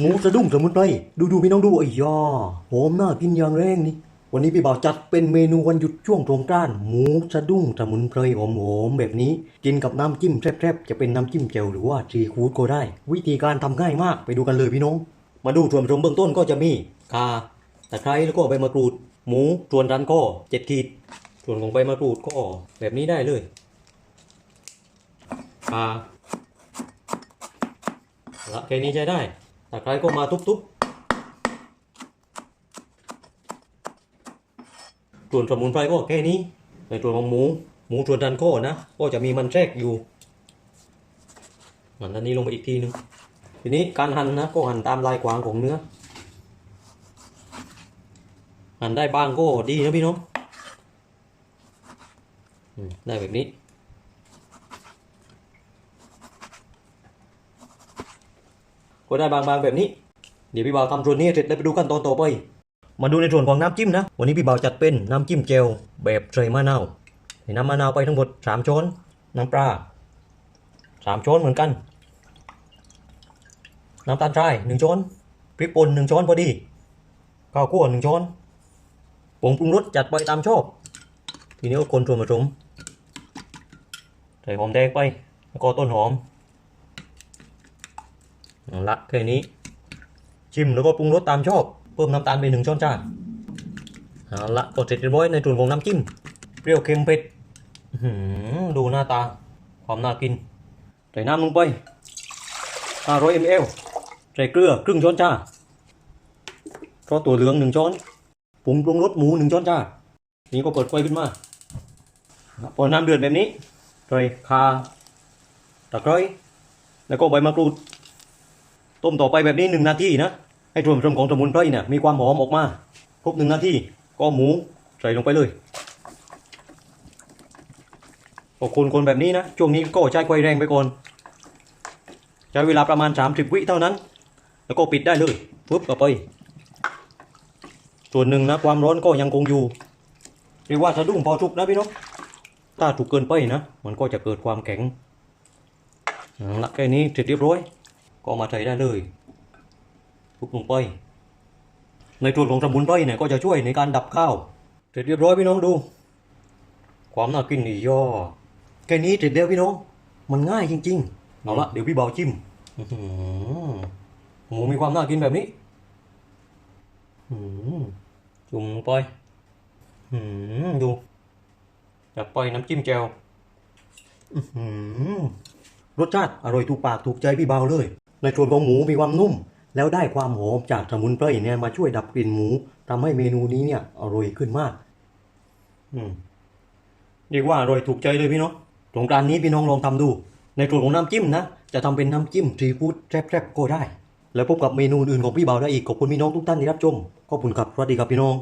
หมูสะดุ้งสมุนไพรดูดูพี่น้องดูไอ้ยอหอมน่ากินอย่างแรงนี่ วันนี้พี่บ่าวจัดเป็นเมนูวันหยุดช่วงสงกรานต์หมูสะดุ้งสมุนไพรหอมๆแบบนี้ กินกับน้ำจิ้มแซ่บๆ จะเป็นน้ำจิ้มแจ่วหรือว่าซีฟู้ดก็ได้ วิธีการทำง่ายมากไปดูกันเลยพี่น้อง มาดูส่วนผสมเบื้องต้นก็จะมีข่าตะไคร้แล้วก็ใบมะกรูด หมูส่วนรันก็เจ็ดขีด ส่วนของใบมะกรูดก็แบบนี้ได้เลยข่าละแค่นี้ใช้ได้ ตะไคร้ก็มาทุบๆส่วนสมุนไพรก็แค่นี้ ในส่วนของหมู หมูส่วนดันโก้นะ ก็จะมีมันแทรกอยู่ มันอันนี้ลงไปอีกทีนึง ทีนี้การหั่นนะก็หั่นตามลายกวางของเนื้อ หั่นได้บ้างก็ดีนะพี่น้องได้แบบนี้ ก็ได้บางๆแบบนี้ เดี๋ยวพี่บ่าวทำส่วนนี้เสร็จแล้วไปดูขั้นตอนต่อไป มาดูในส่วนของน้ำจิ้มนะ วันนี้พี่บ่าวจัดเป็นน้ำจิ้มเจลแบบใส่มะนาวใส่น้ำมะนาวไปทั้งหมด3ช้อน น้ำปลา3ช้อนเหมือนกัน น้ำตาลทราย1ช้อน พริกป่น1ช้อนพอดี ข้าวคั่ว1ช้อนผงปรุงรสจัดไปตามชอบ ทีนี้ก็คนส่วนผสมใส่หอมแดงไป แล้วก็ต้นหอม เอาละแค่นี้ ชิมแล้วก็ปรุงรสตามชอบ เพิ่มน้ำตาลไปหนึ่งช้อนชาเอาละก็เสร็จเรียบร้อยในส่วนของน้ำจิ้ม เปรี้ยวเค็มเผ็ดดูหน้าตา ความน่ากิน ใส่น้ำลงไป500 ml ใส่เกลือครึ่งช้อนชาเพราะตัวเหลืองหนึ่งช้อนปรุงปรุงรสหมูหนึ่งช้อนชานี่ก็เปิดไฟขึ้นมาพอน้ำเดือดแบบนี้ใส่ข่าตะไคร้แล้วก็ใบมะกรูด ต้มต่อไปแบบนี้หนึ่งนาทีนะให้ส่วนผสมของสมุนไพรเนี่ยมีความหอมออกมา ครบหนึ่งนาทีก็หมูใส่ลงไปเลยก็คนๆแบบนี้นะช่วงนี้ก็ใช้ไฟแรงไปก่อนใช้เวลาประมาณ 30 วิเท่านั้น แล้วก็ปิดได้เลยปุ๊บต่อไป ส่วนหนึ่งนะความร้อนก็ยังคงอยู่เรียกว่าสะดุ้งพอทุกนะพี่น้องถ้าถูกเกินไปนะ มันก็จะเกิดความแข็งเอาละแค่นี้เสร็จเรียบร้อย ก็มาใส่ได้เลยทุกลงไป ในส่วของสมุนไพรเนี่ยก็จะช่วยในการดับข้าวเสร็จเรียบร้อยพี่น้องดู ความน่ากินนี่ย่อแค่นี้เสร็จแล้วพี่น้อง มันง่ายจริงๆเอาละเดี๋ยวพี่เบาจิ้มหมูมีความน่ากินแบบนี้จุ่มลงไปดูจัดไปน้ำจิ้มแจ่วรสชาติอร่อยถูกปากถูกใจพี่เบาเลย ในส่วนของหมูมีความนุ่ม แล้วได้ความหอมจากสมุนไพรเนี่ยมาช่วยดับกลิ่นหมูทำให้เมนูนี้เนี่ยอร่อยขึ้นมาก อืมเรียกว่าอร่อยถูกใจเลยพี่น้องสงกรานนี้พี่น้องลองทำดู ในส่วนของน้ำจิ้มนะจะทำเป็นน้ำจิ้มซีฟู้ดแซ่บๆก็ได้ แล้วพบกับเมนูอื่นของพี่เบาได้อีกขอบคุณพี่น้องทุกท่านที่รับชมขอบคุณครับสวัสดีครับพี่น้อง